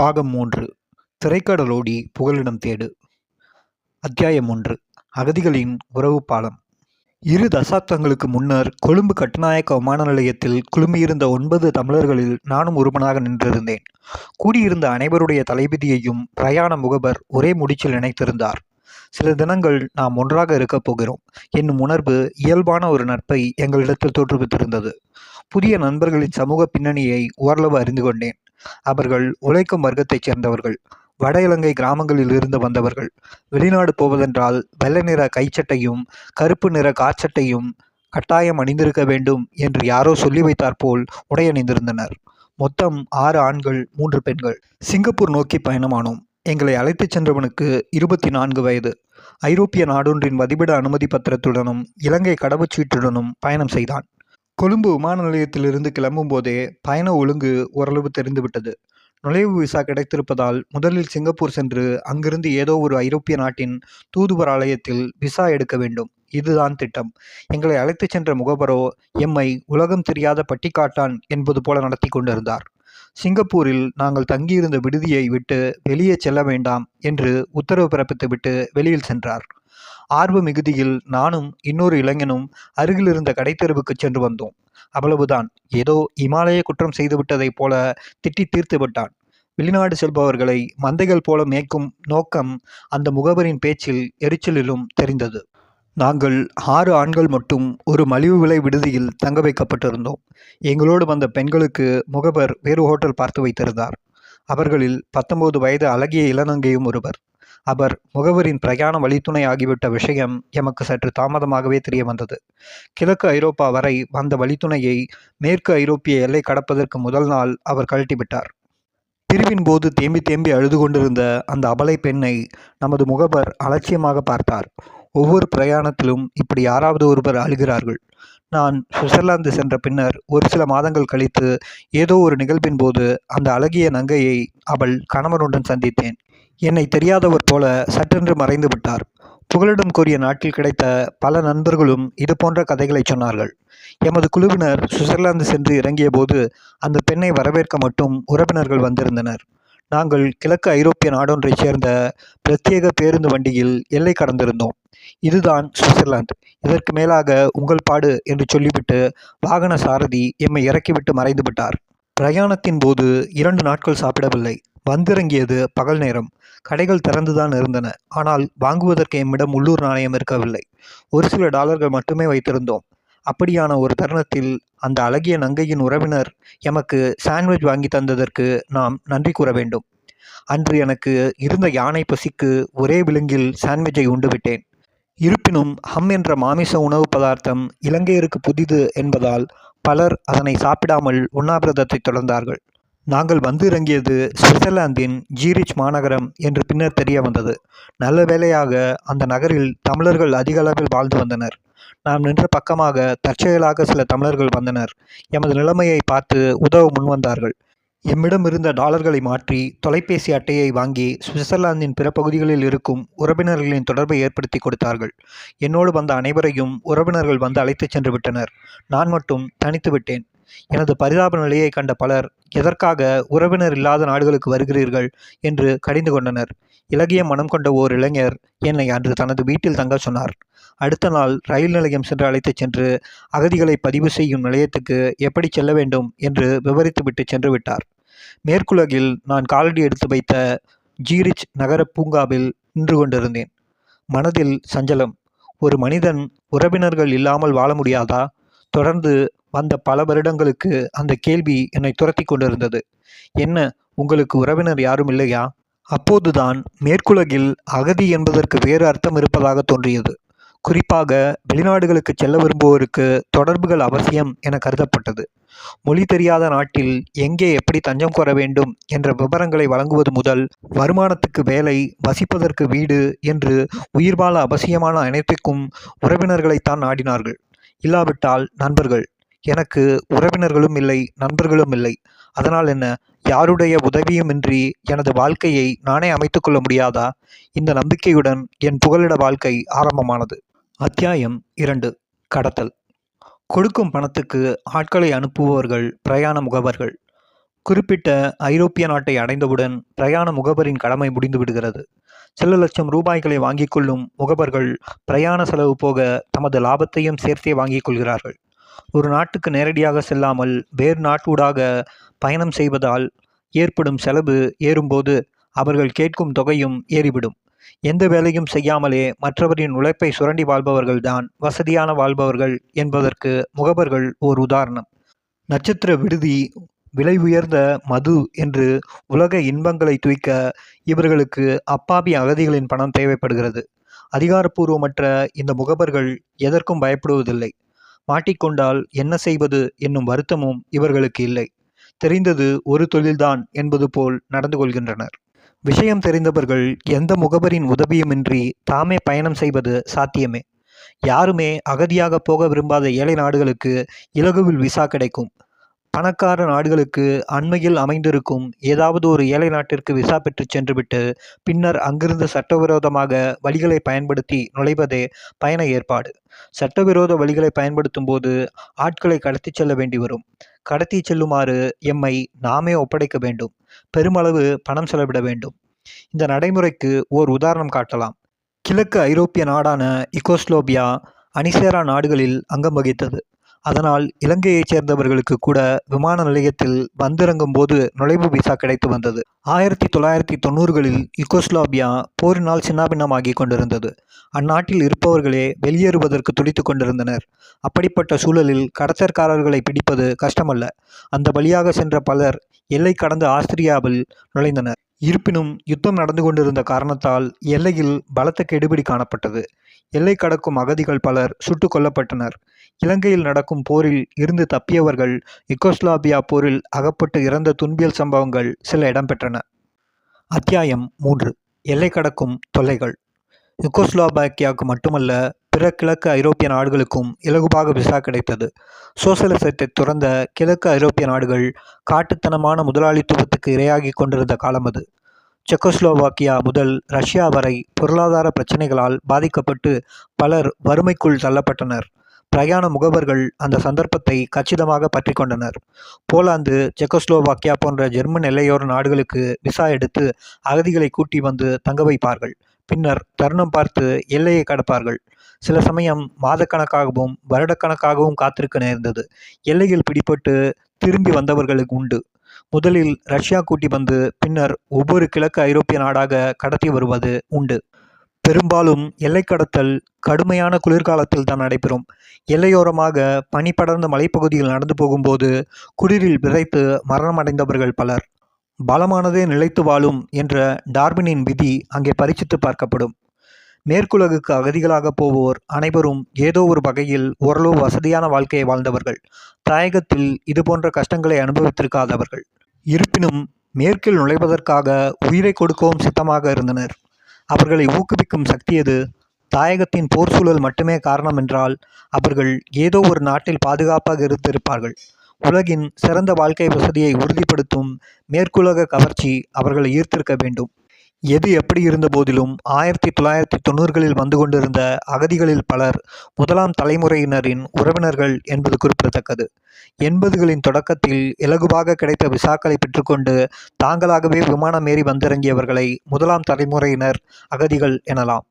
பாகம் மூன்று. திரைக்கடலோடி புகலிடம் தேடு. அத்தியாயம் ஒன்று. அகதிகளின் உறவு பாலம். இரு தசாப்தங்களுக்கு முன்னர் கொழும்பு கட்டுநாயக்க விமான நிலையத்தில் குழுமியிருந்த ஒன்பது தமிழர்களில் நானும் ஒருவனாக நின்றிருந்தேன். கூடியிருந்த அனைவருடைய தலைபதியையும் பிரயாண முகவர் ஒரே முடிச்சில் இணைத்திருந்தார். சில தினங்கள் நாம் ஒன்றாக இருக்கப் போகிறோம். என்னும் உணர்வு இயல்பான ஒரு நட்பை எங்களிடத்தில் தோற்றுவித்திருந்தது. புதிய நண்பர்களின் சமூக பின்னணியை ஓரளவு அறிந்து கொண்டேன். அவர்கள் உழைக்கும் வர்க்கத்தைச் சேர்ந்தவர்கள் வட இலங்கை கிராமங்களில் இருந்து வந்தவர்கள் வெளிநாடு போவதென்றால் வெள்ளை நிற கைச்சட்டையும் கருப்பு நிற காற்சட்டையும் கட்டாயம் அணிந்திருக்க வேண்டும் என்று யாரோ சொல்லி வைத்தாற்போல் உடை அணிந்திருந்தனர் மொத்தம் ஆறு ஆண்கள் மூன்று பெண்கள். சிங்கப்பூர் நோக்கி பயணமானோம். எங்களை அழைத்துச் சென்றவனுக்கு இருபத்தி நான்கு வயது. ஐரோப்பிய நாடொன்றின் வதிவிட அனுமதி பத்திரத்துடனும் இலங்கை கடவுச்சீட்டுடனும் பயணம் செய்தான். கொழும்பு விமான நிலையத்திலிருந்து கிளம்பும் போதே பயண ஒழுங்கு ஓரளவு தெரிந்துவிட்டது. நுழைவு விசா கிடைத்திருப்பதால் முதலில் சிங்கப்பூர் சென்று அங்கிருந்து ஏதோ ஒரு ஐரோப்பிய நாட்டின் தூதுவர் ஆலயத்தில் விசா எடுக்க வேண்டும். இதுதான் திட்டம். எங்களை அழைத்துச் சென்ற முகபரோ எம்மை உலகம் தெரியாத பட்டிக்காட்டான் என்பது போல நடத்தி கொண்டிருந்தார். சிங்கப்பூரில் நாங்கள் தங்கியிருந்த விடுதியை விட்டு வெளியே செல்ல வேண்டாம் என்று உத்தரவு பிறப்பித்துவிட்டு வெளியில் சென்றார். ஆர்வ மிகுதியில் நானும் இன்னொரு இளைஞனும் அருகிலிருந்த கடைத்தெருவுக்கு சென்று வந்தோம். அவ்வளவுதான். ஏதோ இமாலய குற்றம் செய்துவிட்டதைப் போல திட்டி தீர்த்து விட்டான். வெளிநாடு செல்பவர்களை மந்தைகள் போல மேய்க்கும் நோக்கம் அந்த முகவரின் பேச்சில் எரிச்சலிலும் தெரிந்தது. நாங்கள் ஆறு ஆண்கள் மட்டும் ஒரு மலிவு விலை விடுதியில் தங்க வைக்கப்பட்டிருந்தோம். எங்களோடு வந்த பெண்களுக்கு முகவர் வேறு ஹோட்டல் பார்த்து வைத்திருந்தார். அவர்களில் பத்தொன்பது வயது அழகிய இளநங்கையும் ஒருவர். அவர் முகவரின் பிரயாண வழித்துணை ஆகிவிட்ட விஷயம் எமக்கு சற்று தாமதமாகவே தெரிய வந்தது. கிழக்கு ஐரோப்பா வரை வந்த வழித்துணையை மேற்கு ஐரோப்பிய எல்லை கடப்பதற்கு முதல் நாள் அவர் கழட்டிவிட்டார். பிரிவின் போது தேம்பி தேம்பி அழுது கொண்டிருந்த அந்த அபலை பெண்ணை நமது முகவர் அலட்சியமாக பார்த்தார். ஒவ்வொரு பிரயாணத்திலும் இப்படி யாராவது ஒருவர் அழுகிறார்கள். நான் சுவிட்சர்லாந்து சென்ற பின்னர் ஒரு சில மாதங்கள் கழித்து ஏதோ ஒரு நிகழ்வின் போது அந்த அழகிய நங்கையை அவள் கணவனுடன் சந்தித்தேன். என்னை தெரியாதவர் போல சட்டென்று மறைந்து விட்டார். புகலிடம் கூறிய நாட்டில் கிடைத்த பல நண்பர்களும் இது போன்ற கதைகளை சொன்னார்கள். எமது குழுவினர் சுவிட்சர்லாந்து சென்று இறங்கிய போது அந்த பெண்ணை வரவேற்க மட்டும் உறவினர்கள் வந்திருந்தனர். நாங்கள் கிழக்கு ஐரோப்பிய நாடொன்றைச் சேர்ந்த பிரத்யேக பேருந்து வண்டியில் எல்லை கடந்திருந்தோம். இதுதான் சுவிட்சர்லாந்து. இதற்கு மேலாக உங்கள் பாடு என்று சொல்லிவிட்டு வாகன சாரதி எம்மை இறக்கிவிட்டு மறைந்து விட்டார். பிரயாணத்தின் போது இரண்டு நாட்கள் சாப்பிடவில்லை. வந்திறங்கியது பகல் நேரம். கடைகள் திறந்துதான் இருந்தன. ஆனால் வாங்குவதற்கு எம்மிடம் உள்ளூர் நாணயம் இருக்கவில்லை. ஒரு சில டாலர்கள் மட்டுமே வைத்திருந்தோம். அப்படியான ஒரு தருணத்தில் அந்த அழகிய நங்கையின் உறவினர் எமக்கு சாண்ட்விச் வாங்கி தந்ததற்கு நாம் நன்றி கூற வேண்டும். அன்று எனக்கு இருந்த யானை பசிக்கு ஒரே விலங்கில் சாண்ட்விச்சை உண்டுவிட்டேன். இருப்பினும் ஹம் என்ற மாமிச உணவு பதார்த்தம் இலங்கையருக்கு புதிது என்பதால் பலர் அதனை சாப்பிடாமல் உண்ணாவிரதத்தை தொடர்ந்தார்கள். நாங்கள் வந்து இறங்கியது சுவிட்சர்லாந்தின் ஜீரிச் மாநகரம் என்று பின்னர் தெரிய வந்தது நல்ல வேளையாக அந்த நகரில் தமிழர்கள் அதிக அளவில் வாழ்ந்து வந்தனர். நாம் நின்ற பக்கமாக தற்செயலாக சில தமிழர்கள் வந்தனர். எமது நிலைமையை பார்த்து உதவ முன்வந்தார்கள் எம்மிடம் இருந்த டாலர்களை மாற்றி தொலைபேசி அட்டையை வாங்கி சுவிட்சர்லாந்தின் பிற பகுதிகளில் இருக்கும் உறவினர்களின் தொடர்பை ஏற்படுத்தி கொடுத்தார்கள். என்னோடு வந்த அனைவரையும் உறவினர்கள் வந்து அழைத்துச் சென்று விட்டனர். நான் மட்டும் தனித்து விட்டேன். எனது பரிதாப நிலையை கண்ட பலர் எதற்காக உறவினர் இல்லாத நாடுகளுக்கு வருகிறீர்கள்? என்று கடிந்து கொண்டனர். இலகிய மனம் கொண்ட ஓர் இளைஞர் என்னை அன்று தனது வீட்டில் தங்க சொன்னார். அடுத்த நாள் ரயில் நிலையம் சென்று அழைத்துச் சென்று அகதிகளை பதிவு செய்யும் நிலையத்துக்கு எப்படி செல்ல வேண்டும்? என்று விவரித்துவிட்டு சென்று விட்டார். மேற்குலகில் நான் காலடி எடுத்து வைத்த ஜீரிச் நகர பூங்காவில் நின்று கொண்டிருந்தேன். மனதில் சஞ்சலம் ஒரு மனிதன் உறவினர்கள் இல்லாமல் வாழ முடியாதா? தொடர்ந்து வந்த பல வருடங்களுக்கு அந்த கேள்வி என்னை துரத்தி கொண்டிருந்தது. என்ன உங்களுக்கு உறவினர் யாரும் இல்லையா? அப்போதுதான் மேற்குலகில் அகதி என்பதற்கு வேறு அர்த்தம் இருப்பதாக தோன்றியது. குறிப்பாக வெளிநாடுகளுக்கு செல்ல விரும்புவோருக்கு தொடர்புகள் அவசியம் என கருதப்பட்டது. மொழி தெரியாத நாட்டில் எங்கே எப்படி தஞ்சம் கோர வேண்டும் என்ற விவரங்களை வழங்குவது முதல் வருமானத்துக்கு வேலை வசிப்பதற்கு வீடு என்று உயிர்வாழ அவசியமான அனைத்துக்கும் உறவினர்களைத்தான் நாடினார்கள். இல்லாவிட்டால் நண்பர்கள் எனக்கு உறவினர்களும் இல்லை நண்பர்களும் இல்லை. அதனால் என்ன? யாருடைய உதவியுமின்றி எனது வாழ்க்கையை நானே அமைத்துக்கொள்ள முடியாதா? இந்த நம்பிக்கையுடன் என் புகலிட வாழ்க்கை ஆரம்பமானது. அத்தியாயம் இரண்டு கடத்தல். கொடுக்கும் பணத்துக்கு ஆட்களை அனுப்புபவர்கள் பிரயாண முகவர்கள். குறிப்பிட்ட ஐரோப்பிய நாட்டை அடைந்தவுடன் பிரயாண முகவரின் கடமை முடிந்து விடுகிறது சில லட்சம் ரூபாய்களை வாங்கிக் கொள்ளும் முகவர்கள் பிரயாண செலவு போக தமது லாபத்தையும் சேர்த்தே வாங்கிக் கொள்கிறார்கள். ஒரு நாட்டுக்கு நேரடியாக செல்லாமல் வேறு நாட்டூடாக பயணம் செய்வதால் ஏற்படும் செலவு ஏறும்போது அவர்கள் கேட்கும் தொகையும் ஏறிவிடும். எந்த வேலையும் செய்யாமலே மற்றவரின் உழைப்பை சுரண்டி வாழ்பவர்கள்தான் வசதியான வாழ்பவர்கள் என்பதற்கு முகவர்கள் ஓர் உதாரணம். நட்சத்திர விடுதி விலை உயர்ந்த மது என்று உலக இன்பங்களை துய்க்க இவர்களுக்கு அப்பாவி அகதிகளின் பணம் தேவைப்படுகிறது. அதிகாரப்பூர்வமற்ற இந்த முகவர்கள் எதற்கும் பயப்படுவதில்லை. மாட்டிக்கொண்டால் என்ன செய்வது என்னும் வருத்தமும் இவர்களுக்கு இல்லை. தெரிந்தது ஒரு தொழில்தான் என்பது போல் நடந்து கொள்கின்றனர். விஷயம் தெரிந்தவர்கள் எந்த முகவரின் உதவியுமின்றி தாமே பயணம் செய்வது சாத்தியமே. யாருமே அகதியாக போக விரும்பாத ஏழை நாடுகளுக்கு இலகுவில் விசா கிடைக்கும். பணக்கார நாடுகளுக்கு அண்மையில் அமைந்திருக்கும் ஏதாவது ஒரு ஏழை நாட்டிற்கு விசா பெற்று சென்றுவிட்டு பின்னர் அங்கிருந்து சட்டவிரோதமாக வழிகளை பயன்படுத்தி நுழைவதே பயண ஏற்பாடு. சட்டவிரோத வழிகளை பயன்படுத்தும் போது ஆட்களை கடத்தி செல்ல வேண்டி வரும். கடத்தி செல்லுமாறு எம்மை நாமே ஒப்படைக்க வேண்டும். பெருமளவு பணம் செலவிட வேண்டும். இந்த நடைமுறைக்கு ஓர் உதாரணம் காட்டலாம். கிழக்கு ஐரோப்பிய நாடான இகோஸ்லோபியா அனிசேரா நாடுகளில் அங்கம் வகித்தது. அதனால் இலங்கையைச் சேர்ந்தவர்களுக்கு கூட விமான நிலையத்தில் வந்திறங்கும் போது நுழைவு விசா கிடைத்து வந்தது. ஆயிரத்தி தொள்ளாயிரத்தி தொண்ணூறுகளில் யுகோஸ்லாவியா போரினால் சின்னாபின்னமாகி கொண்டிருந்தது. அந்நாட்டில் இருப்பவர்களே வெளியேறுவதற்கு துடித்து கொண்டிருந்தனர். அப்படிப்பட்ட சூழலில் கடத்தற்காரர்களை பிடிப்பது கஷ்டமல்ல. அந்த வழியாக சென்ற பலர் எல்லை கடந்து ஆஸ்திரியாவில் நுழைந்தனர். இருப்பினும் யுத்தம் நடந்து கொண்டிருந்த காரணத்தால் எல்லையில் பலத்த கெடுபிடி காணப்பட்டது. எல்லை கடக்கும் அகதிகள் பலர் சுட்டுக் கொல்லப்பட்டனர். இலங்கையில் நடக்கும் போரில் இருந்து தப்பியவர்கள் யுகோஸ்லாவியா போரில் அகப்பட்டு இறந்த துன்பியல் சம்பவங்கள் சில இடம்பெற்றன. அத்தியாயம் மூன்று. எல்லை கடக்கும் தொல்லைகள். யுகோஸ்லோபாக்கியாவுக்கு மட்டுமல்ல பிற கிழக்கு ஐரோப்பிய நாடுகளுக்கும் இலகுவாக விசா கிடைத்தது. சோசலிசத்தை துறந்த கிழக்கு ஐரோப்பிய நாடுகள் காட்டுத்தனமான முதலாளித்துவத்துக்கு இரையாகி கொண்டிருந்த காலம் அது. செக்கோஸ்லோவாக்கியா முதல் ரஷ்யா வரை பொருளாதார பிரச்சனைகளால் பாதிக்கப்பட்டு பலர் வறுமைக்குள் தள்ளப்பட்டனர். பிரயாண முகவர்கள் அந்த சந்தர்ப்பத்தை கச்சிதமாக பற்றி கொண்டனர். போலாந்து செக்கோஸ்லோவாக்கியா போன்ற ஜெர்மன் எல்லையோர நாடுகளுக்கு விசா எடுத்து அகதிகளை கூட்டி வந்து தங்க வைப்பார்கள். பின்னர் தருணம் பார்த்து எல்லையை கடப்பார்கள். சில சமயம் மாதக்கணக்காகவும் வருடக்கணக்காகவும் காத்திருக்க நேர்ந்தது. எல்லையில் பிடிபட்டு திரும்பி வந்தவர்களுக்கு உண்டு. முதலில் ரஷ்யா கூட்டி வந்து பின்னர் ஒவ்வொரு கிழக்கு ஐரோப்பிய நாடாக கடத்தி வருவது உண்டு. பெரும்பாலும் எல்லை கடத்தல் கடுமையான குளிர்காலத்தில் தான் நடைபெறும். எல்லையோரமாக பனி படர்ந்த மலைப்பகுதியில் நடந்து போகும்போது குளிரில் விதைத்து மரணமடைந்தவர்கள் பலர். பலமானதே நிலைத்து வாழும் என்ற டார்வினின் விதி அங்கே பரிச்சித்து பார்க்கப்படும். மேற்குலகுக்கு அகதிகளாக போவோர் அனைவரும் ஏதோ ஒரு வகையில் ஓரளவு வசதியான வாழ்க்கையை வாழ்ந்தவர்கள். தாயகத்தில் இதுபோன்ற கஷ்டங்களை அனுபவித்திருக்காதவர்கள். இருப்பினும் மேற்கில் நுழைவதற்காக உயிரை கொடுக்கவும் சித்தமாக இருந்தனர். அவர்களை ஊக்குவிக்கும் சக்தி எது? தாயகத்தின் போர் சூழல் மட்டுமே காரணம் என்றால் அவர்கள் ஏதோ ஒரு நாட்டில் பாதுகாப்பாக இருந்திருப்பார்கள். உலகின் சிறந்த வாழ்க்கை வசதியை உறுதிப்படுத்தும் மேற்குலக கவர்ச்சி அவர்களை ஈர்த்திருக்க வேண்டும். எது எப்படி இருந்த போதிலும் ஆயிரத்தி தொள்ளாயிரத்தி தொண்ணூறுகளில் வந்து கொண்டிருந்த அகதிகளில் பலர் முதலாம் தலைமுறையினரின் உறவினர்கள் என்பது குறிப்பிடத்தக்கது. எண்பதுகளின் தொடக்கத்தில் இலகுவாக கிடைத்த விசாக்களை பெற்றுக்கொண்டு தாங்களாகவே விமானம் ஏறி வந்திறங்கியவர்களை முதலாம் தலைமுறையினர் அகதிகள் எனலாம்.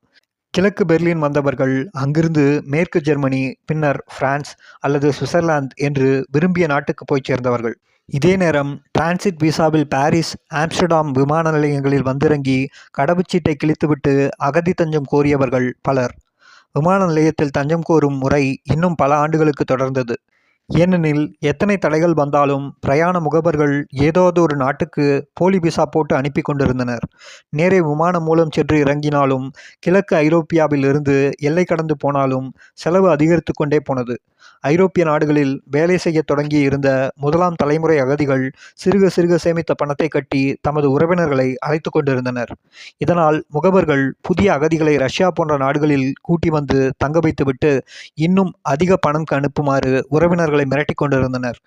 கிழக்கு பெர்லின் வந்தவர்கள் அங்கிருந்து மேற்கு ஜெர்மனி பின்னர் பிரான்ஸ் அல்லது சுவிட்சர்லாந்து என்று விரும்பிய நாட்டுக்கு போய் சேர்ந்தவர்கள். இதே நேரம் டிரான்சிட் விசாவில் பாரிஸ் ஆம்ஸ்டர்டாம் விமான நிலையங்களில் வந்திறங்கி கடவுச்சீட்டை கிழித்துவிட்டு அகதி தஞ்சம் கோரியவர்கள் பலர். விமான நிலையத்தில் தஞ்சம் கோரும் முறை இன்னும் பல ஆண்டுகளுக்கு தொடர்ந்தது. ஏனெனில் எத்தனை தடைகள் வந்தாலும் பிரயாண முகவர்கள் ஏதாவது ஒரு நாட்டுக்கு போலி விசா போட்டு அனுப்பி கொண்டிருந்தனர். நேரே விமானம் மூலம் சென்று இறங்கினாலும் கிழக்கு ஐரோப்பியாவில் இருந்து எல்லை கடந்து போனாலும் செலவு அதிகரித்து கொண்டே போனது. ஐரோப்பிய நாடுகளில் வேலை செய்ய தொடங்கி இருந்த முதலாம் தலைமுறை அகதிகள் சிறுக சிறுக சேமித்த பணத்தை கட்டி தமது உறவினர்களை அழைத்து கொண்டிருந்தனர். இதனால் முகவர்கள் புதிய அகதிகளை ரஷ்யா போன்ற நாடுகளில் கூட்டி வந்து தங்க வைத்துவிட்டு இன்னும் அதிக பணம் அனுப்புமாறு உறவினர்களை மிரட்டி கொண்டிருந்தனர்.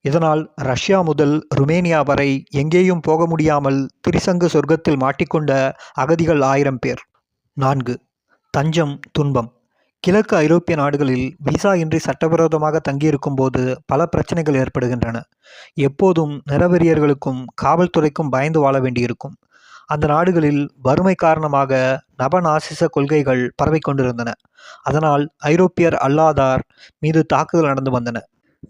இதனால் ரஷ்யா முதல் ருமேனியா வரை எங்கேயும் போக முடியாமல் திரிசங்கு சொர்க்கத்தில் மாட்டிக்கொண்ட அகதிகள் ஆயிரம் பேர். நான்கு தஞ்சம் துன்பம். கிழக்கு ஐரோப்பிய நாடுகளில் விசா இன்றி சட்டவிரோதமாக தங்கியிருக்கும் போது பல பிரச்சனைகள் ஏற்படுகின்றன. எப்போதும் நிறவெறியர்களுக்கும் காவல்துறைக்கும் பயந்து வாழ வேண்டியிருக்கும். அந்த நாடுகளில் வறுமை காரணமாக நவநாசிச கொள்கைகள் பரவிக் கொண்டிருந்தன. அதனால் ஐரோப்பியர் அல்லாதார் மீது தாக்குதல் நடந்து வந்தன.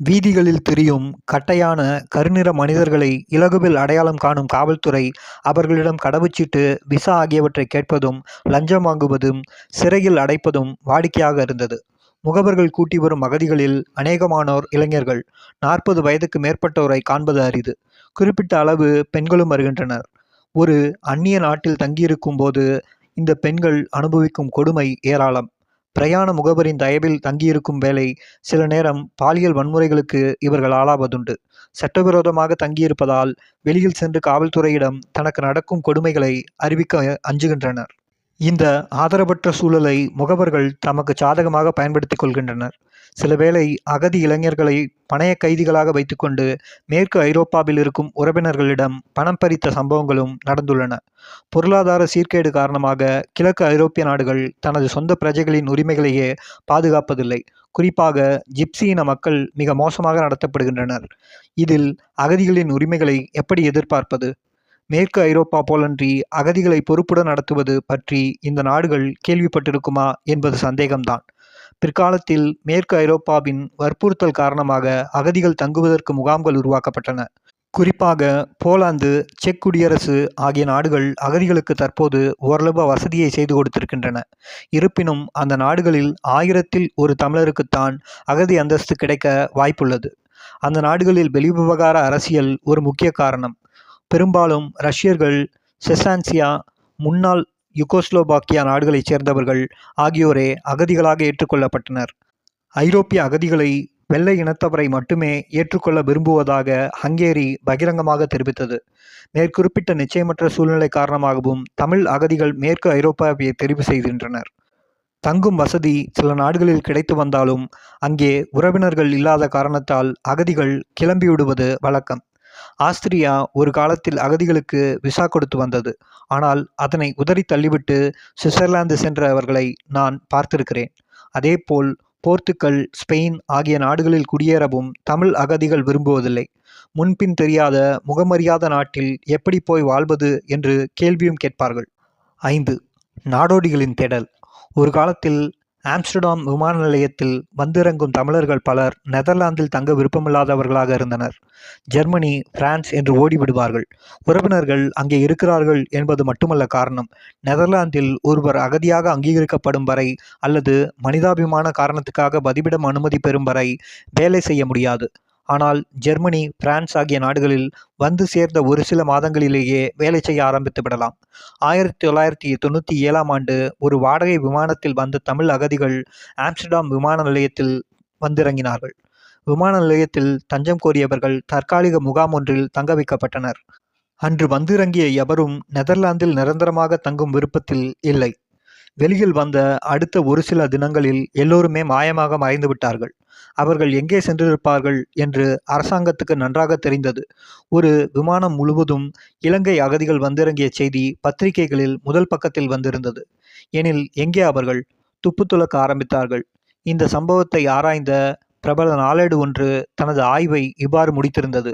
வீதிகளில் திரியும் கட்டையான கருநிற மனிதர்களை இலகுவில் அடையாளம் காணும் காவல்துறை அவர்களிடம் கடவுச்சீட்டு விசா ஆகியவற்றை கேட்பதும் லஞ்சம் வாங்குவதும் சிறையில் அடைப்பதும் வாடிக்கையாக இருந்தது. முகவர்கள் கூட்டி வரும் அகதிகளில் அநேகமானோர் இளைஞர்கள். நாற்பது வயதுக்கு மேற்பட்டோரை காண்பது அரிது. குறிப்பிட்ட அளவு பெண்களும் வருகின்றனர். ஒரு அந்நிய நாட்டில் தங்கியிருக்கும் போது இந்த பெண்கள் அனுபவிக்கும் கொடுமை ஏராளம். பிரயாண முகவரின் தயவில் தங்கியிருக்கும் வேளை சில நேரம் பாலியல் வன்முறைகளுக்கு இவர்கள் ஆளாவதுண்டு. சட்டவிரோதமாக தங்கியிருப்பதால் வெளியில் சென்று காவல்துறையிடம் தனக்கு நடக்கும் கொடுமைகளை அறிவிக்க அஞ்சுகின்றனர். இந்த ஆதரவற்ற சூழலை முகவர்கள் தமக்கு சாதகமாக பயன்படுத்திக் கொள்கின்றனர். சிலவேளை அகதி இளைஞர்களை பணைய கைதிகளாக வைத்துக்கொண்டு மேற்கு ஐரோப்பாவில் இருக்கும் உறவினர்களிடம் பணம் பறித்த சம்பவங்களும் நடந்துள்ளன. பொருளாதார சீர்கேடு காரணமாக கிழக்கு ஐரோப்பிய நாடுகள் தனது சொந்த பிரஜைகளின் உரிமைகளையே பாதுகாப்பதில்லை. குறிப்பாக ஜிப்சி இன மக்கள் மிக மோசமாக நடத்தப்படுகின்றனர். இதில் அகதிகளின் உரிமைகளை எப்படி எதிர்பார்ப்பது? மேற்கு ஐரோப்பா போலன்றி அகதிகளை பொறுப்புடன் நடத்துவது பற்றி இந்த நாடுகள் கேள்விப்பட்டிருக்குமா என்பது சந்தேகம்தான். பிற்காலத்தில் மேற்கு ஐரோப்பாவின் வற்புறுத்தல் காரணமாக அகதிகள் தங்குவதற்கு முகாம்கள் உருவாக்கப்பட்டன. குறிப்பாக போலாந்து செக் குடியரசு ஆகிய நாடுகள் அகதிகளுக்கு தற்போது ஓரளவு வசதியை செய்து கொடுத்திருக்கின்றன. இருப்பினும் அந்த நாடுகளில் ஆயிரத்தில் ஒரு தமிழருக்குத்தான் அகதி அந்தஸ்து கிடைக்க வாய்ப்புள்ளது. அந்த நாடுகளில் வெளிவிவகார அரசியல் ஒரு முக்கிய காரணம். பெரும்பாலும் ரஷ்யர்கள் செசான்சியா முன்னாள் யுகோஸ்லோபாக்கியா நாடுகளைச் சேர்ந்தவர்கள் ஆகியோரே அகதிகளாக ஏற்றுக்கொள்ளப்பட்டனர். ஐரோப்பிய அகதிகளை வெள்ளை இனத்தவரை மட்டுமே ஏற்றுக்கொள்ள விரும்புவதாக ஹங்கேரி பகிரங்கமாக தெரிவித்தது. மேற்குறிப்பிட்ட நிச்சயமற்ற சூழ்நிலை காரணமாகவும் தமிழ் அகதிகள் மேற்கு ஐரோப்பாவை தெரிவு செய்கின்றனர். தங்கும் வசதி சில நாடுகளில் கிடைத்து வந்தாலும் அங்கே உறவினர்கள் இல்லாத காரணத்தால் அகதிகள் கிளம்பிவிடுவது வழக்கம். ஆஸ்திரியா ஒரு காலத்தில் அகதிகளுக்கு விசா கொடுத்து வந்தது. ஆனால் அதனை உதறி தள்ளிவிட்டு சுவிட்சர்லாந்து சென்றவர்களை நான் பார்த்திருக்கிறேன். அதேபோல் போர்த்துக்கல் ஸ்பெயின் ஆகிய நாடுகளில் குடியேறவும் தமிழ் அகதிகள் விரும்புவதில்லை. முன்பின் தெரியாத முகமறியாத நாட்டில் எப்படி போய் வாழ்வது என்று கேள்வியும் கேட்பார்கள். ஐந்து. நாடோடிகளின் தேடல். ஒரு காலத்தில் ஆம்ஸ்டர்டாம் விமான நிலையத்தில் வந்திறங்கும் தமிழர்கள் பலர் நெதர்லாந்தில் தங்க விருப்பமில்லாதவர்களாக இருந்தனர். ஜெர்மனி பிரான்ஸ் என்று ஓடிவிடுவார்கள். உறவினர்கள் அங்கே இருக்கிறார்கள் என்பது மட்டுமல்ல காரணம். நெதர்லாந்தில் ஒருவர் அகதியாக அங்கீகரிக்கப்படும் வரை அல்லது மனிதாபிமான காரணத்துக்காக பதிவிடம் அனுமதி பெறும் வரை வேலை செய்ய முடியாது. ஆனால் ஜெர்மனி பிரான்ஸ் ஆகிய நாடுகளில் வந்து சேர்ந்த ஒரு சில மாதங்களிலேயே வேலை செய்ய ஆரம்பித்து விடலாம். ஆயிரத்தி தொள்ளாயிரத்தி தொண்ணூற்றி ஏழாம் ஆண்டு ஒரு வாடகை விமானத்தில் வந்த தமிழ் அகதிகள் ஆம்ஸ்டர்டாம் விமான நிலையத்தில் வந்திறங்கினார்கள். விமான நிலையத்தில் தஞ்சம் கோரியவர்கள் தற்காலிக முகாம் ஒன்றில் தங்க வைக்கப்பட்டனர். அன்று வந்திறங்கிய எவரும் நெதர்லாந்தில் நிரந்தரமாக தங்கும் விருப்பத்தில் இல்லை. வெளியில் வந்த அடுத்த ஒரு சில தினங்களில் எல்லோருமே மாயமாக மறைந்து விட்டார்கள். அவர்கள் எங்கே சென்றிருப்பார்கள் என்று அரசாங்கத்துக்கு நன்றாக தெரிந்தது. ஒரு விமானம் முழுவதும் இலங்கை அகதிகள் வந்திறங்கிய செய்தி பத்திரிகைகளில் முதல் பக்கத்தில் வந்திருந்தது. எனில் எங்கே அவர்கள்? துப்பு துலக்க ஆரம்பித்தார்கள். இந்த சம்பவத்தை ஆராய்ந்த பிரபல நாளேடு ஒன்று தனது ஆய்வை இவ்வாறு முடித்திருந்தது.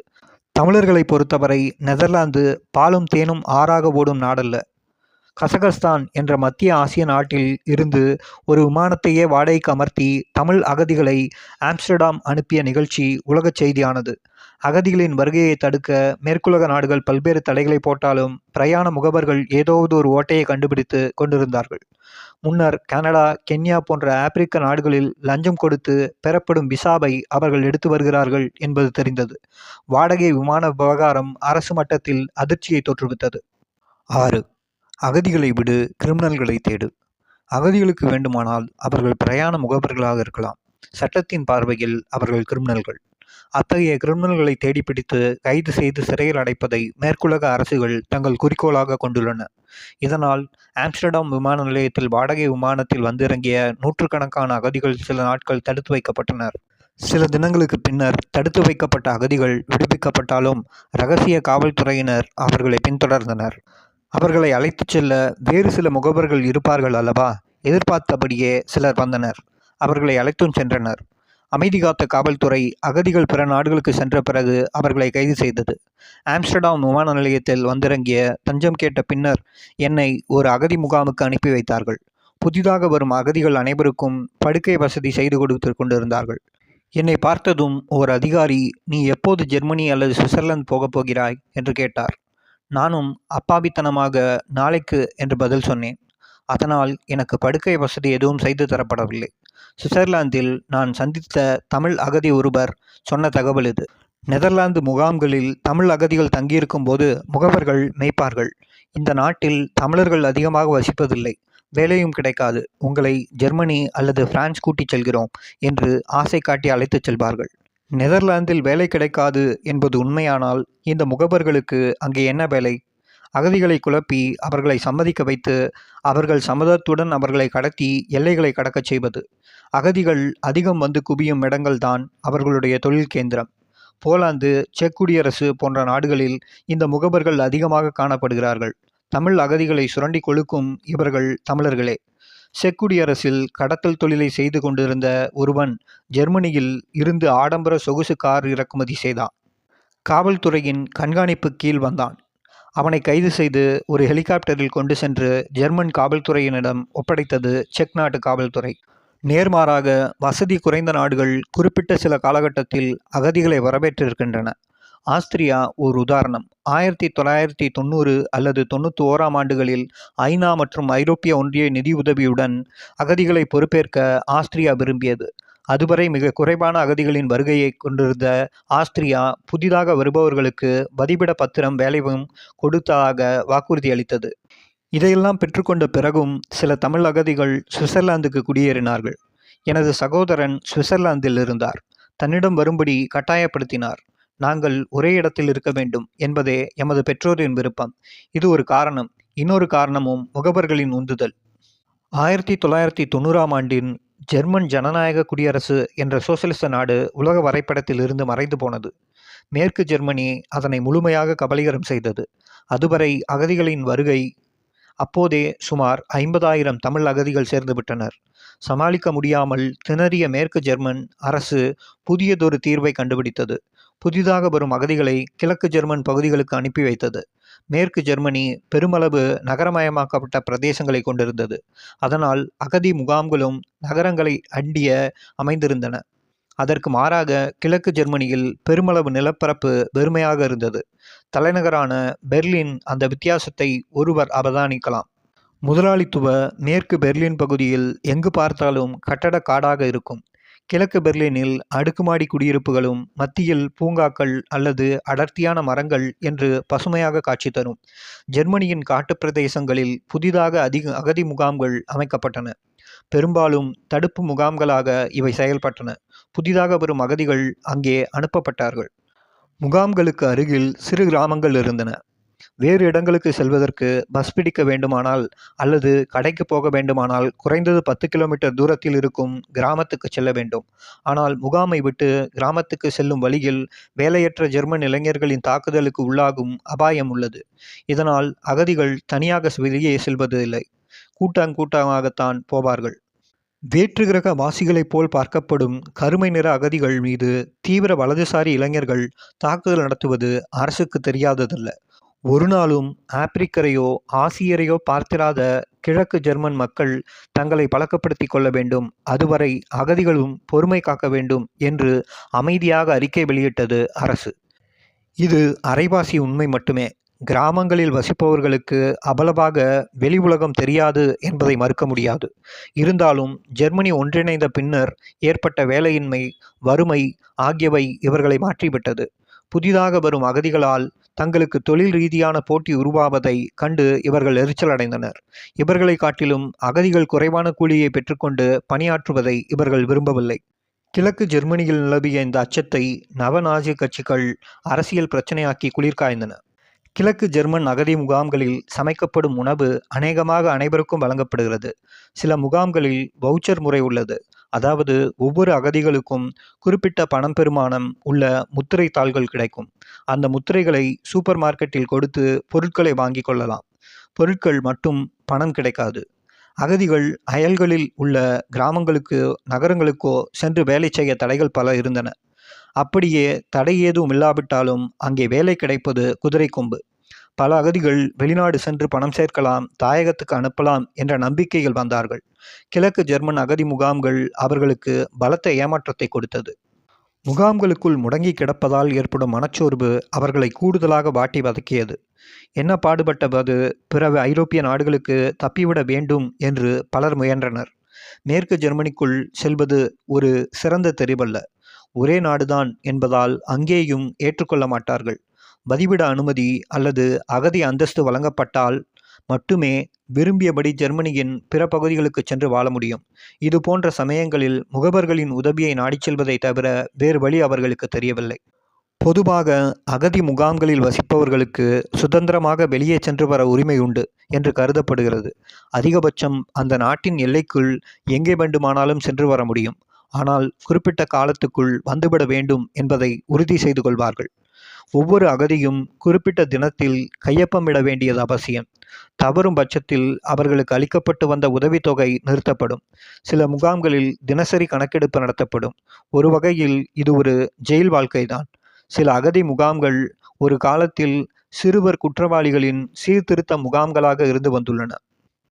தமிழர்களை பொறுத்தவரை நெதர்லாந்து பாலும் தேனும் ஆறாக ஓடும் நாடல்ல. கசகஸ்தான் என்ற மத்திய ஆசிய நாட்டில் இருந்து ஒரு விமானத்தையே வாடகைக்கு அமர்த்தி தமிழ் அகதிகளை ஆம்ஸ்டர்டாம் அனுப்பிய நிகழ்ச்சி உலகச் செய்தியானது. அகதிகளின் வருகையை தடுக்க மேற்குலக நாடுகள் பல்வேறு தடைகளை போட்டாலும் பிரயாண முகவர்கள் ஏதாவது ஒரு ஓட்டையை கண்டுபிடித்து கொண்டிருந்தார்கள். முன்னர் கனடா கென்யா போன்ற ஆப்பிரிக்க நாடுகளில் லஞ்சம் கொடுத்து பெறப்படும் விசாவை அவர்கள் எடுத்து வருகிறார்கள் என்பது தெரிந்தது. வாடகை விமான விவகாரம் அரசு மட்டத்தில் அதிர்ச்சியை தோற்றுவித்தது. ஆறு. அகதிகளை விடு கிரிமினல்களை தேடு. அகதிகளுக்கு வேண்டுமானால் அவர்கள் பிரயாண முகவர்களாக இருக்கலாம். சட்டத்தின் பார்வையில் அவர்கள் கிரிமினல்கள். அத்தகைய கிரிமினல்களை தேடிப்பிடித்து கைது செய்து சிறையில் அடைப்பதை மேற்குலக அரசுகள் தங்கள் குறிக்கோளாக கொண்டுள்ளன. இதனால் ஆம்ஸ்டர்டாம் விமான நிலையத்தில் வாடகை விமானத்தில் வந்திறங்கிய நூற்றுக்கணக்கான அகதிகள் சில நாட்கள் தடுத்து வைக்கப்பட்டனர். சில தினங்களுக்கு பின்னர் தடுத்து வைக்கப்பட்ட அகதிகள் விடுவிக்கப்பட்டாலும் ரகசிய காவல்துறையினர் அவர்களை பின்தொடர்ந்தனர். அவர்களை அழைத்துச் செல்ல வேறு சில முகவர்கள் இருப்பார்கள் அல்லவா? எதிர்பார்த்தபடியே சிலர் வந்தனர். அவர்களை அழைத்தும் சென்றனர். அமைதி காத்த காவல்துறை அகதிகள் பிற நாடுகளுக்கு சென்ற பிறகு அவர்களை கைது செய்தது. ஆம்ஸ்டர்டாம் விமான நிலையத்தில் வந்திறங்கிய தஞ்சம் கேட்ட பின்னர் என்னை ஒரு அகதி முகாமுக்கு அனுப்பி வைத்தார்கள். புதிதாக வரும் அகதிகள் அனைவருக்கும் படுக்கை வசதி செய்து கொடுத்து கொண்டிருந்தார்கள். என்னை பார்த்ததும் ஓர் அதிகாரி நீ எப்போது ஜெர்மனி அல்லது சுவிட்சர்லாந்து போகப் போகிறாய்? என்று கேட்டார். நானும் அப்பாவித்தனமாக நாளைக்கு என்று பதில் சொன்னேன். அதனால் எனக்கு படுக்கை வசதி எதுவும் செய்து தரப்படவில்லை. சுவிட்சர்லாந்தில் நான் சந்தித்த தமிழ் அகதி ஒருவர் சொன்ன தகவல் இது. நெதர்லாந்து முகாம்களில் தமிழ் அகதிகள் தங்கியிருக்கும் போது முகவர்கள் மேய்ப்பார்கள். இந்த நாட்டில் தமிழர்கள் அதிகமாக வசிப்பதில்லை. வேலையும் கிடைக்காது. உங்களை ஜெர்மனி அல்லது பிரான்ஸ் கூட்டிச் செல்கிறோம் என்று ஆசை காட்டி அழைத்துச் செல்வார்கள். நெதர்லாந்தில் வேலை கிடைக்காது என்பது உண்மையானால் இந்த முகவர்களுக்கு அங்கே என்ன வேலை? அகதிகளை குழப்பி அவர்களை சம்மதிக்க வைத்து அவர்கள் சம்மதத்துடன் அவர்களை கடத்தி எல்லைகளை கடக்கச் செய்வது. அகதிகள் அதிகம் வந்து குவியும் இடங்கள்தான் அவர்களுடைய தொழில் கேந்திரம். போலாந்து செக் குடியரசு போன்ற நாடுகளில் இந்த முகவர்கள் அதிகமாக காணப்படுகிறார்கள். தமிழ் அகதிகளை சுரண்டி கொழுக்கும் இவர்கள் தமிழர்களே. செக்குடியரசில் கடத்தல் தொழிலை செய்து கொண்டிருந்த ஒருவன் ஜெர்மனியில் இருந்து ஆடம்பர சொகுசு கார் இறக்குமதி செய்தான். காவல்துறையின் கண்காணிப்பு கீழ் வந்தான். அவனை கைது செய்து ஒரு ஹெலிகாப்டரில் கொண்டு சென்று ஜெர்மன் காவல்துறையினரிடம் ஒப்படைத்தது செக் நாட்டு காவல்துறை. நேர்மாறாக வசதி குறைந்த நாடுகள் குறிப்பிட்ட சில காலகட்டத்தில் அகதிகளை வரவேற்றிருக்கின்றன. ஆஸ்திரியா ஒரு உதாரணம். ஆயிரத்தி தொள்ளாயிரத்தி தொண்ணூறு அல்லது தொண்ணூற்றி ஓராம் ஆண்டுகளில் ஐநா மற்றும் ஐரோப்பிய ஒன்றிய நிதியுதவியுடன் அகதிகளை பொறுப்பேற்க ஆஸ்திரியா விரும்பியது. அதுவரை மிக குறைவான அகதிகளின் வருகையை கொண்டிருந்த ஆஸ்திரியா புதிதாக வருபவர்களுக்கு வதிவிட பத்திரம் வேலையும் கொடுத்ததாக வாக்குறுதி அளித்தது. இதையெல்லாம் பெற்றுக்கொண்ட பிறகும் சில தமிழ் அகதிகள் சுவிட்சர்லாந்துக்கு குடியேறினார்கள். எனது சகோதரன் சுவிட்சர்லாந்தில் இருந்தார். தன்னிடம் வரும்படி கட்டாயப்படுத்தினார். நாங்கள் ஒரே இடத்தில் இருக்க வேண்டும் என்பதே எமது பெற்றோரின் விருப்பம். இது ஒரு காரணம். இன்னொரு காரணமும் முகவர்களின் உந்துதல். ஆயிரத்தி தொள்ளாயிரத்தி தொண்ணூறாம் ஆண்டின் ஜெர்மன் ஜனநாயக குடியரசு என்ற சோசலிச நாடு உலக வரைபடத்தில் இருந்து மறைந்து போனது. மேற்கு ஜெர்மனி அதனை முழுமையாக கபலீகரம் செய்தது. அதுவரை அகதிகளின் வருகை அப்போதே சுமார் ஐம்பதாயிரம் தமிழ் அகதிகள் சேர்ந்துவிட்டனர் சமாளிக்க முடியாமல் திணறிய மேற்கு ஜெர்மன் அரசு புதியதொரு தீர்வை கண்டுபிடித்தது. புதிதாக வரும் அகதிகளை கிழக்கு ஜெர்மன் பகுதிகளுக்கு அனுப்பி வைத்தது. மேற்கு ஜெர்மனி பெருமளவு நகரமயமாக்கப்பட்ட பிரதேசங்களை கொண்டிருந்தது. அதனால் அகதி முகாம்களும் நகரங்களை அண்டிய அமைந்திருந்தன. அதற்கு மாறாக கிழக்கு ஜெர்மனியில் பெருமளவு நிலப்பரப்பு வெறுமையாக இருந்தது. தலைநகரான பெர்லின் அந்த வித்தியாசத்தை ஒருவர் அவதானிக்கலாம். முதலாளித்துவ மேற்கு பெர்லின் பகுதியில் எங்கு பார்த்தாலும் கட்டட காடாக இருக்கும். கிழக்கு பெர்லினில் அடுக்குமாடி குடியிருப்புகளும் மத்தியில் பூங்காக்கள் அல்லது அடர்த்தியான மரங்கள் என்று பசுமையாக காட்சி தரும். ஜெர்மனியின் காட்டுப் பிரதேசங்களில் புதிதாக அதிக அகதி முகாம்கள் அமைக்கப்பட்டன. பெரும்பாலும் தடுப்பு முகாம்களாக இவை செயல்பட்டன. புதிதாக வரும் அகதிகள் அங்கே அனுப்பப்பட்டார்கள். முகாம்களுக்கு அருகில் சிறு கிராமங்கள் இருந்தன. வேறு இடங்களுக்கு செல்வதற்கு பஸ் பிடிக்க வேண்டுமானால் அல்லது கடைக்கு போக வேண்டுமானால் குறைந்தது பத்து கிலோமீட்டர் தூரத்தில் இருக்கும் கிராமத்துக்கு செல்ல வேண்டும். ஆனால் முகாமை விட்டு கிராமத்துக்கு செல்லும் வழியில் வேலையற்ற ஜெர்மன் இளைஞர்களின் தாக்குதலுக்கு உள்ளாகும் அபாயம் உள்ளது. இதனால் அகதிகள் தனியாக வெளியே செல்வது இல்லை கூட்டாங்கூட்டமாகத்தான் போவார்கள். வேற்று கிரக வாசிகளைப் போல் பார்க்கப்படும் கருமை நிற அகதிகள் மீது தீவிர வலதுசாரி இளைஞர்கள் தாக்குதல் நடத்துவது அரசுக்கு தெரியாததல்ல. ஒரு நாளும் ஆப்பிரிக்கரையோ ஆசியரையோ பார்த்திராத கிழக்கு ஜெர்மன் மக்கள் தங்களை பழக்கப்படுத்தி கொள்ள வேண்டும். அதுவரை அகதிகளும் பொறுமை காக்க வேண்டும் என்று அமைதியாக அறிக்கை வெளியிட்டது அரசு. இது அரைவாசி உண்மை மட்டுமே. கிராமங்களில் வசிப்பவர்களுக்கு அவ்வளவாக வெளி உலகம் தெரியாது என்பதை மறுக்க முடியாது. இருந்தாலும் ஜெர்மனி ஒன்றிணைந்த பின்னர் ஏற்பட்ட வேலையின்மை வறுமை ஆகியவை இவர்களை மாற்றிவிட்டது. புதிதாக வரும் அகதிகளால் தங்களுக்கு தொழில் ரீதியான போட்டி உருவாவதை கண்டு இவர்கள் எரிச்சல் அடைந்தனர். இவர்களை காட்டிலும் அகதிகள் குறைவான கூலியை பெற்றுக்கொண்டு பணியாற்றுவதை இவர்கள் விரும்பவில்லை. கிழக்கு ஜெர்மனியில் நிலவிய இந்த அச்சத்தை நவநாசி கட்சிகள் அரசியல் பிரச்சனையாக்கி குளிர்காய்ந்தன கிழக்கு ஜெர்மன் அகதி முகாம்களில் சமைக்கப்படும் உணவு அநேகமாக அனைவருக்கும் வழங்கப்படுகிறது. சில முகாம்களில் வவுச்சர் முறை உள்ளது. அதாவது ஒவ்வொரு அகதிகளுக்கும் குறிப்பிட்ட பணம் பெருமானம் உள்ள முத்திரை தாள்கள் கிடைக்கும். அந்த முத்திரைகளை சூப்பர் மார்க்கெட்டில் கொடுத்து பொருட்களை வாங்கி கொள்ளலாம். பொருட்கள் மட்டும் பணம் கிடைக்காது. அகதிகள் அயல்களில் உள்ள கிராமங்களுக்கு நகரங்களுக்கோ சென்று வேலை செய்ய தடைகள் பல இருந்தன. அப்படியே தடை ஏதும் இல்லாவிட்டாலும் அங்கே வேலை கிடைப்பது குதிரை கொம்பு. பல அகதிகள் வெளிநாடு சென்று பணம் சேர்க்கலாம் தாயகத்துக்கு அனுப்பலாம் என்ற நம்பிக்கைகள் வந்தார்கள். கிழக்கு ஜெர்மன் அகதி முகாம்கள் அவர்களுக்கு பலத்த ஏமாற்றத்தை கொடுத்தது. முகாம்களுக்குள் முடங்கி கிடப்பதால் ஏற்படும் மனச்சோர்வு அவர்களை கூடுதலாக வாட்டி வதக்கியது. என்ன பாடுபட்டபோது பிற ஐரோப்பிய நாடுகளுக்கு தப்பிவிட வேண்டும் என்று பலர் முயன்றனர். மேற்கு ஜெர்மனிக்குள் செல்வது ஒரு சிறந்த தெரிவல்ல. ஒரே நாடுதான் என்பதால் அங்கேயும் ஏற்றுக்கொள்ள மாட்டார்கள். வதிவிட அனுமதி அல்லது அகதி அந்தஸ்து வழங்கப்பட்டால் மட்டுமே விரும்பியபடி ஜெர்மனியின் பிற பகுதிகளுக்கு சென்று வாழ முடியும். இது போன்ற சமயங்களில் முகவர்களின் உதவியை நாடிச் செல்வதை தவிர வேறு வழி அவர்களுக்கு தெரியவில்லை. பொதுவாக அகதி முகாம்களில் வசிப்பவர்களுக்கு சுதந்திரமாக வெளியே சென்று வர உரிமை உண்டு என்று கருதப்படுகிறது. அதிகபட்சம் அந்த நாட்டின் எல்லைக்குள் எங்கே வேண்டுமானாலும் சென்று வர முடியும். ஆனால் குறிப்பிட்ட காலத்துக்குள் வந்துவிட வேண்டும் என்பதை உறுதி செய்து கொள்வார்கள். ஒவ்வொரு அகதியும் குறிப்பிட்ட தினத்தில் கையொப்பமிட வேண்டியது அவசியம். தவறும் பட்சத்தில் அவர்களுக்கு அளிக்கப்பட்டு வந்த உதவித்தொகை நிறுத்தப்படும். சில முகாம்களில் தினசரி கணக்கெடுப்பு நடத்தப்படும். ஒரு வகையில் இது ஒரு ஜெயில் வாழ்க்கைதான். சில அகதி முகாம்கள் ஒரு காலத்தில் சிறுவர் குற்றவாளிகளின் சீர்திருத்த முகாம்களாக இருந்து வந்துள்ளன.